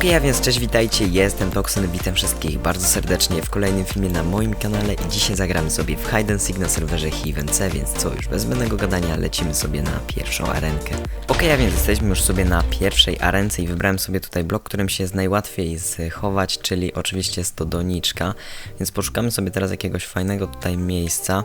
Okej, a więc cześć, witajcie, jestem Toxen, witam wszystkich bardzo serdecznie w kolejnym filmie na moim kanale i dzisiaj zagramy sobie w Hide and Seek na serwerze HeavenC, więc co, już bez zbędnego gadania lecimy sobie na pierwszą arenkę. Okej, a więc jesteśmy już sobie na pierwszej arence i wybrałem sobie tutaj blok, którym się jest najłatwiej schować, czyli oczywiście jest to doniczka, więc poszukamy sobie teraz jakiegoś fajnego tutaj miejsca.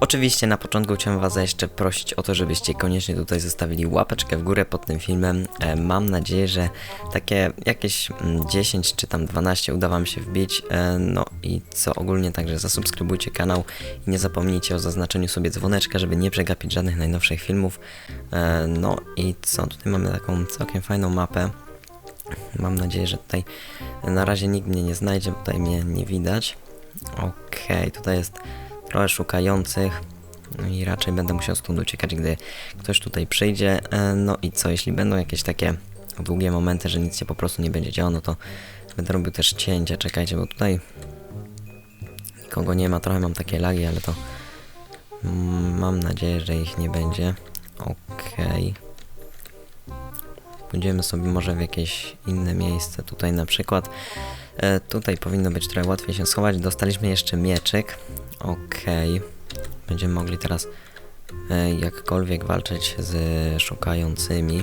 Oczywiście na początku chciałem was jeszcze prosić o to, żebyście koniecznie tutaj zostawili łapeczkę w górę pod tym filmem. E, mam nadzieję, że takie jakieś mm, 10 czy tam 12 uda wam się wbić. E, no i co ogólnie, także zasubskrybujcie kanał i nie zapomnijcie o zaznaczeniu sobie dzwoneczka, żeby nie przegapić żadnych najnowszych filmów. E, no i co, tutaj mamy taką całkiem fajną mapę. Mam nadzieję, że tutaj na razie nikt mnie nie znajdzie, bo tutaj mnie nie widać. Okej, tutaj jest trochę szukających. No i raczej będę musiał stąd uciekać, gdy ktoś tutaj przyjdzie. E, No i co, jeśli będą jakieś takie długie momenty, że nic się po prostu nie będzie działo, no to będę robił też cięcia. Czekajcie, bo tutaj nikogo nie ma. Trochę mam takie lagi, ale to mm, mam nadzieję, że ich nie będzie. Okej. Pójdziemy sobie może w jakieś inne miejsce. Tutaj na przykład. E, tutaj powinno być trochę łatwiej się schować. Dostaliśmy jeszcze mieczyk. Okej. Będziemy mogli teraz e, jakkolwiek walczyć z szukającymi.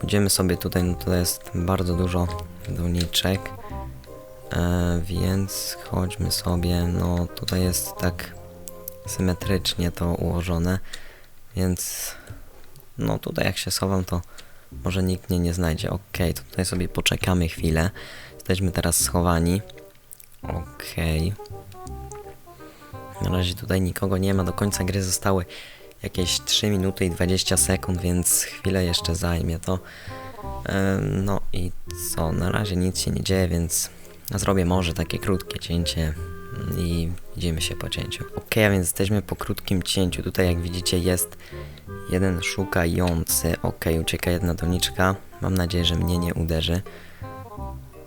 Pójdziemy sobie tutaj, no to jest bardzo dużo doniczek. E, więc chodźmy sobie, no tutaj jest tak symetrycznie to ułożone, więc no tutaj jak się schowam to może nikt mnie nie znajdzie. Okej, to tutaj sobie poczekamy chwilę. Jesteśmy teraz schowani. Okej. Na razie tutaj nikogo nie ma. Do końca gry zostały jakieś 3 minuty i 20 sekund, więc chwilę jeszcze zajmie to. Em, No i co? Na razie nic się nie dzieje, więc zrobię może takie krótkie cięcie i widzimy się po cięciu. Ok, a więc jesteśmy po krótkim cięciu. Tutaj jak widzicie jest jeden szukający. Ok, ucieka jedna doniczka. Mam nadzieję, że mnie nie uderzy.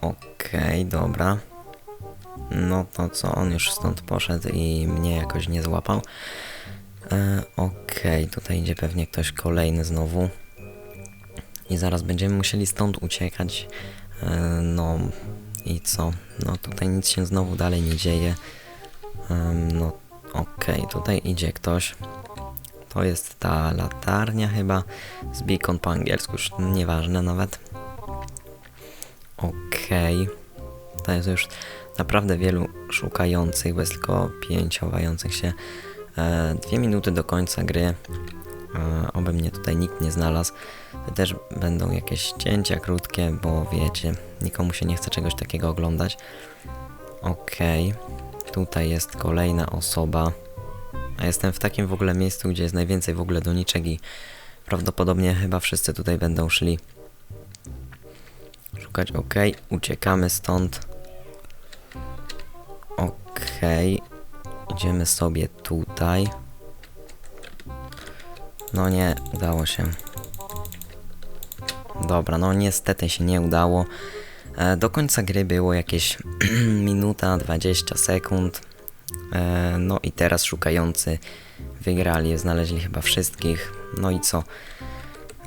Okej, dobra. No to co, on już stąd poszedł i mnie jakoś nie złapał. E, Okej, tutaj idzie pewnie ktoś kolejny znowu. I zaraz będziemy musieli stąd uciekać. E, no i co? No tutaj nic się znowu dalej nie dzieje. Em, no okej, tutaj idzie ktoś. To jest ta latarnia chyba. Z beacon po angielsku, już nieważne nawet. Okej. To jest już naprawdę wielu szukających, bez tylko pięć chowających się. E, dwie minuty do końca gry. E, oby mnie tutaj nikt nie znalazł. Też będą jakieś cięcia krótkie, bo wiecie, nikomu się nie chce czegoś takiego oglądać. Okej. Tutaj jest kolejna osoba. A jestem w takim w ogóle miejscu, gdzie jest najwięcej w ogóle doniczek i prawdopodobnie chyba wszyscy tutaj będą szli szukać. Okej, uciekamy stąd. Okej, idziemy sobie tutaj. No nie, udało się. Dobra, no niestety się nie udało. E, do końca gry było jakieś minuta 20 sekund. E, no i teraz szukający wygrali, znaleźli chyba wszystkich. No i co?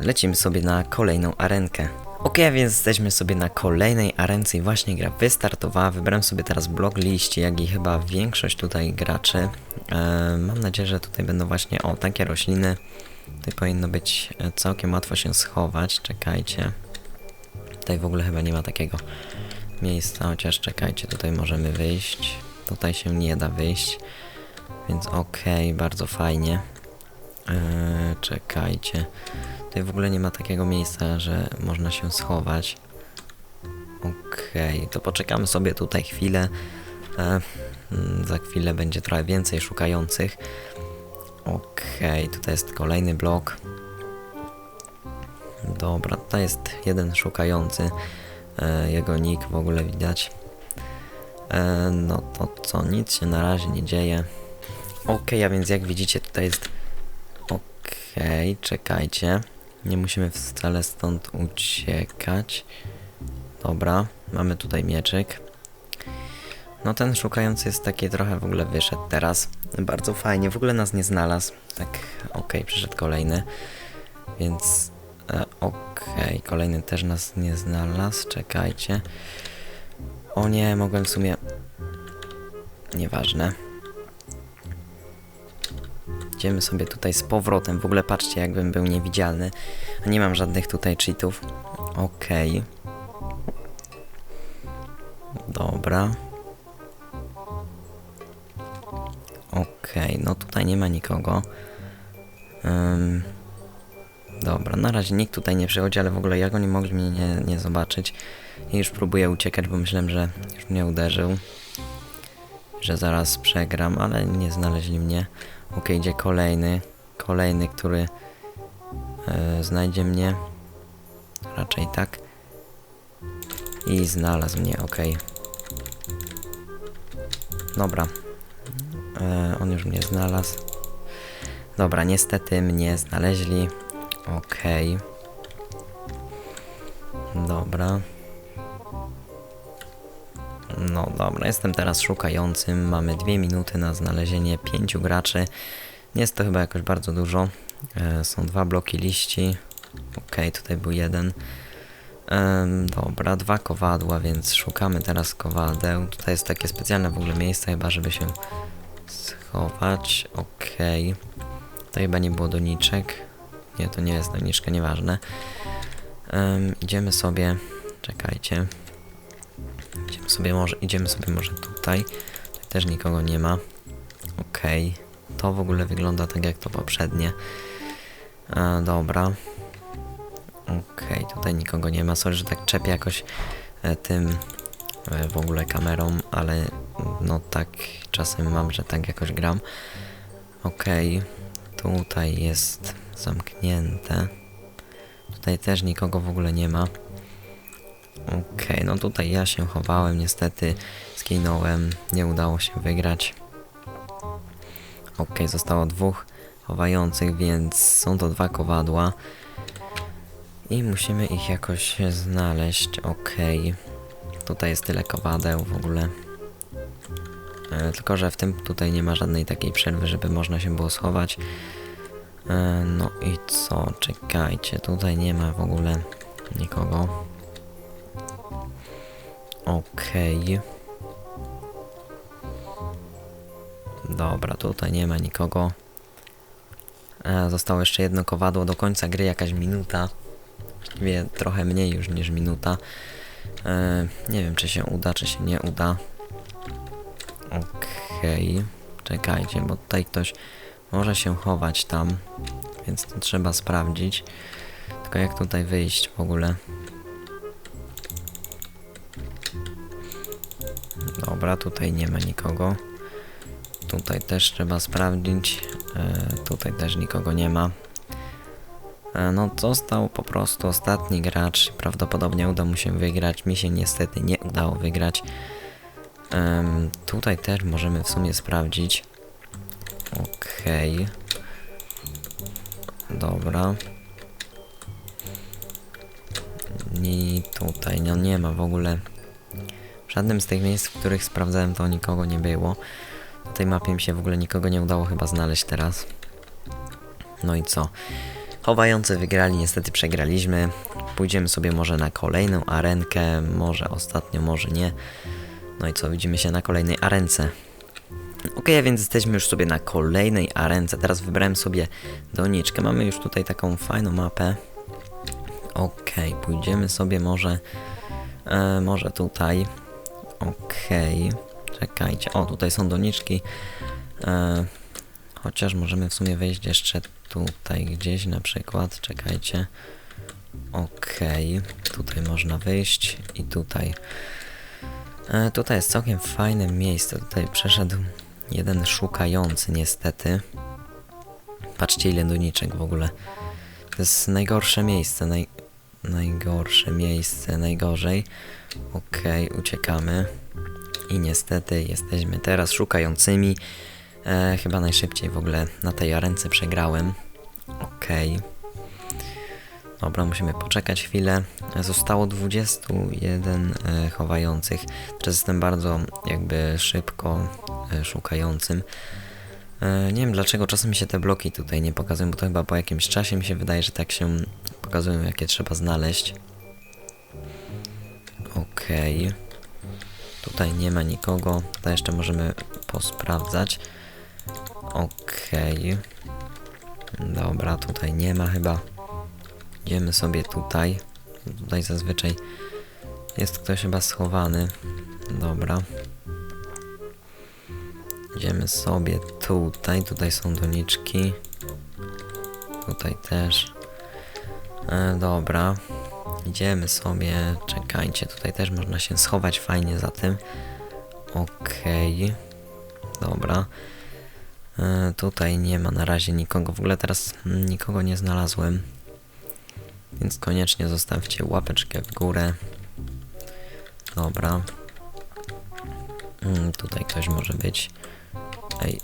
Lecimy sobie na kolejną arenkę. Ok, więc jesteśmy sobie na kolejnej arence i właśnie gra wystartowała. Wybrałem sobie teraz blok liści, jak i chyba większość tutaj graczy. E, mam nadzieję, że tutaj będą właśnie o takie rośliny. Tutaj powinno być e, całkiem łatwo się schować. Czekajcie. Tutaj w ogóle chyba nie ma takiego miejsca, chociaż czekajcie, tutaj możemy wyjść. Tutaj się nie da wyjść. Więc okej, bardzo fajnie. Eee, czekajcie. Tutaj w ogóle nie ma takiego miejsca, że można się schować. Okej, to poczekamy sobie tutaj chwilę. E, mm, za chwilę będzie trochę więcej szukających. Okej, tutaj jest kolejny blok. Dobra, tutaj jest jeden szukający. E, jego nick w ogóle widać. E, no to co, nic się na razie nie dzieje. Okej, a więc jak widzicie tutaj jest... Okej, czekajcie. Nie musimy wcale stąd uciekać. Dobra, mamy tutaj mieczyk. No ten szukający jest taki trochę w ogóle wyszedł teraz. Bardzo fajnie, w ogóle nas nie znalazł. Tak, okej, przyszedł kolejny. Więc E, Okej, kolejny też nas nie znalazł. Czekajcie. O nie, mogłem w sumie... Nieważne. Idziemy sobie tutaj z powrotem. W ogóle patrzcie, jakbym był niewidzialny. Nie mam żadnych tutaj cheatów. Okej. Dobra. Okej, no tutaj nie ma nikogo. Ym, dobra, na razie nikt tutaj nie przychodzi, ale w ogóle jak oni mogli mnie nie, nie zobaczyć? I już próbuję uciekać, bo myślałem, że już mnie uderzył. Że zaraz przegram, ale nie znaleźli mnie. Okej, idzie kolejny. Kolejny, który e, znajdzie mnie. Raczej tak. I znalazł mnie, okej. Dobra. E, on już mnie znalazł. Dobra, niestety mnie znaleźli. Okej. Dobra. No dobra, jestem teraz szukającym. Mamy dwie minuty na znalezienie pięciu graczy. Nie jest to chyba jakoś bardzo dużo. E, są dwa bloki liści. Okej, tutaj był jeden. Em, dobra, dwa kowadła, więc szukamy teraz kowadeł. Tutaj jest takie specjalne w ogóle miejsce chyba, żeby się schować. Okej. To chyba nie było doniczek. Nie, to nie jest doniczka, nieważne. Em, idziemy sobie... Czekajcie. Sobie może, idziemy sobie może tutaj. Tutaj też nikogo nie ma. Okej. To w ogóle wygląda tak jak to poprzednie. E, dobra. Okej, tutaj nikogo nie ma. Sorry, że tak czepię jakoś e, tym e, w ogóle kamerą, ale no tak czasem mam, że tak jakoś gram. Okej, tutaj jest zamknięte. Tutaj też nikogo w ogóle nie ma. Okej, no tutaj ja się chowałem, niestety zginąłem, nie udało się wygrać. Okej, zostało dwóch chowających, więc są to dwa kowadła. I musimy ich jakoś znaleźć, okej. Tutaj jest tyle kowadeł w ogóle. E, tylko, że w tym tutaj nie ma żadnej takiej przerwy, żeby można się było schować. E, no i co? Czekajcie, tutaj nie ma w ogóle nikogo. Okej. Dobra, tutaj nie ma nikogo. E, zostało jeszcze jedno kowadło do końca gry, jakaś minuta. Właściwie trochę mniej już niż minuta. E, nie wiem, czy się uda, czy się nie uda. Okej. Czekajcie, bo tutaj ktoś może się chować tam, więc to trzeba sprawdzić. Tylko jak tutaj wyjść w ogóle? Dobra, tutaj nie ma nikogo. Tutaj też trzeba sprawdzić. E, tutaj też nikogo nie ma. E, no, został po prostu ostatni gracz. Prawdopodobnie uda mu się wygrać. Mi się niestety nie udało wygrać. Em, tutaj też możemy w sumie sprawdzić. Okej. Dobra. I tutaj, no nie ma w ogóle. W żadnym z tych miejsc, w których sprawdzałem, to nikogo nie było. Na tej mapie mi się w ogóle nikogo nie udało chyba znaleźć teraz. No i co? Chowający wygrali, niestety przegraliśmy. Pójdziemy sobie może na kolejną arenkę, może ostatnio, może nie. No i co, widzimy się na kolejnej arence. Ok, więc jesteśmy już sobie na kolejnej arence. Teraz wybrałem sobie doniczkę. Mamy już tutaj taką fajną mapę. Ok, pójdziemy sobie może... E, może tutaj. Okej. Czekajcie. O, tutaj są doniczki. E, chociaż możemy w sumie wejść jeszcze tutaj gdzieś na przykład. Czekajcie. Okej. Tutaj można wyjść i tutaj. E, tutaj jest całkiem fajne miejsce. Tutaj przeszedł jeden szukający niestety. Patrzcie ile doniczek w ogóle. To jest najgorsze miejsce. Naj, najgorsze miejsce. Najgorzej. Okej, uciekamy. I niestety jesteśmy teraz szukającymi. E, chyba najszybciej w ogóle na tej arence przegrałem. Okej. Dobra, musimy poczekać chwilę. Zostało 21 e, chowających. Teraz jestem bardzo jakby szybko e, szukającym. E, nie wiem dlaczego czasem mi się te bloki tutaj nie pokazują, bo to chyba po jakimś czasie mi się wydaje, że tak się pokazują jakie trzeba znaleźć. Okej. Tutaj nie ma nikogo. To jeszcze możemy posprawdzać. Okej. Dobra, tutaj nie ma chyba. Idziemy sobie tutaj. Tutaj zazwyczaj jest ktoś chyba schowany. Dobra. Idziemy sobie tutaj. Tutaj są doniczki. Tutaj też. E, dobra. Idziemy sobie. Czekajcie, tutaj też można się schować fajnie za tym. Okej. Dobra. E, tutaj nie ma na razie nikogo. W ogóle teraz nikogo nie znalazłem. Więc koniecznie zostawcie łapeczkę w górę. Dobra. Mm, tutaj ktoś może być. Ej,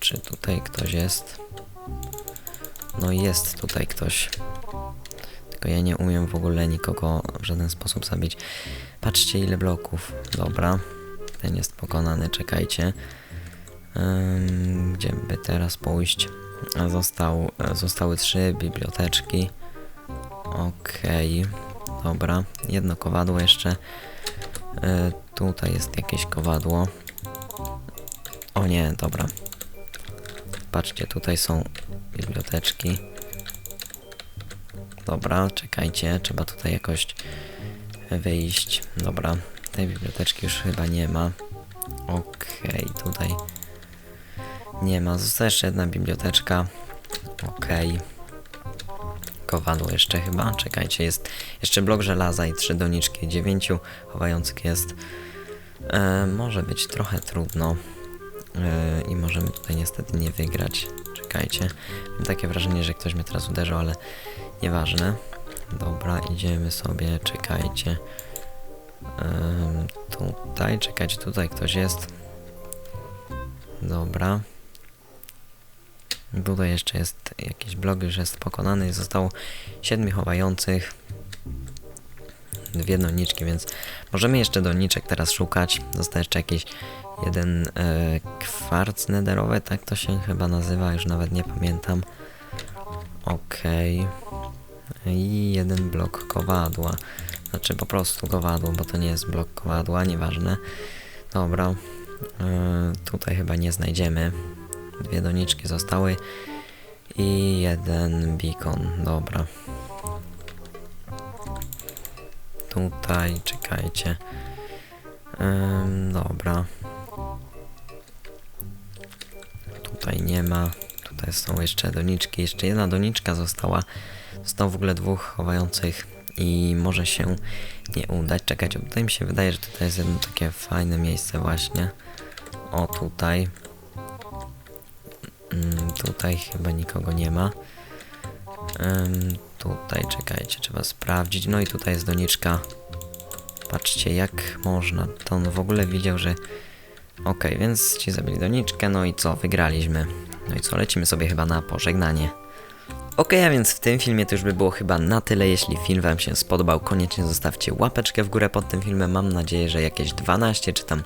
czy tutaj ktoś jest? No jest tutaj ktoś. Tylko ja nie umiem w ogóle nikogo w żaden sposób zabić. Patrzcie ile bloków. Dobra. Ten jest pokonany, czekajcie. Ym, gdzie by teraz pójść? Został, zostały trzy biblioteczki. Okej. Dobra. Jedno kowadło jeszcze. E, tutaj jest jakieś kowadło. O nie, dobra. Patrzcie, tutaj są biblioteczki. Dobra, czekajcie, trzeba tutaj jakoś wyjść. Dobra, tej biblioteczki już chyba nie ma. Okej, tutaj nie ma. Została jeszcze jedna biblioteczka. Okej. Kowadło jeszcze chyba. Czekajcie, jest jeszcze blok żelaza i trzy doniczki. Dziewięciu chowających jest. E, może być trochę trudno. E, I możemy tutaj niestety nie wygrać. Czekajcie. Mam takie wrażenie, że ktoś mnie teraz uderzył, ale nieważne. Dobra, idziemy sobie. Czekajcie. Tutaj, czekajcie, tutaj ktoś jest. Dobra. Tutaj jeszcze jest jakiś blok, już jest pokonany. Zostało siedmiu chowających. Dwie doniczki, więc możemy jeszcze doniczek teraz szukać. Został jeszcze jakiś jeden e, kwarc nederowy, tak to się chyba nazywa, już nawet nie pamiętam. Okej. I jeden blok kowadła. Znaczy po prostu kowadło, bo to nie jest blok kowadła, nieważne. Dobra. E, tutaj chyba nie znajdziemy. Dwie doniczki zostały. I jeden beacon. Dobra. Tutaj, czekajcie. Ym, dobra. Tutaj nie ma. Tutaj są jeszcze doniczki. Jeszcze jedna doniczka została. Zostało w ogóle dwóch chowających i może się nie udać. Czekajcie, tutaj mi się wydaje, że tutaj jest jedno takie fajne miejsce właśnie. O, tutaj. Mm, tutaj chyba nikogo nie ma. Ym, tutaj, czekajcie, trzeba sprawdzić. No i tutaj jest doniczka. Patrzcie, jak można. To on w ogóle widział, że... Okej, więc ci zabili doniczkę, no i co? Wygraliśmy. No i co? Lecimy sobie chyba na pożegnanie. Ok, a więc w tym filmie to już by było chyba na tyle. Jeśli film Wam się spodobał, koniecznie zostawcie łapeczkę w górę pod tym filmem. Mam nadzieję, że jakieś 12 czy tam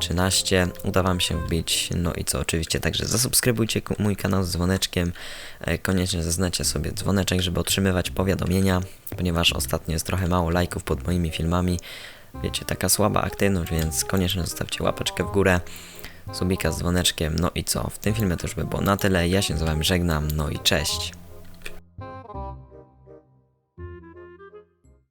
13 uda Wam się wbić. No i co, oczywiście także zasubskrybujcie mój kanał z dzwoneczkiem. E, Koniecznie zaznaczcie sobie dzwoneczek, żeby otrzymywać powiadomienia, ponieważ ostatnio jest trochę mało lajków pod moimi filmami. Wiecie, taka słaba aktywność, więc koniecznie zostawcie łapeczkę w górę subika z dzwoneczkiem. No i co? W tym filmie to już by było na tyle. Ja się z Wami żegnam. No i cześć.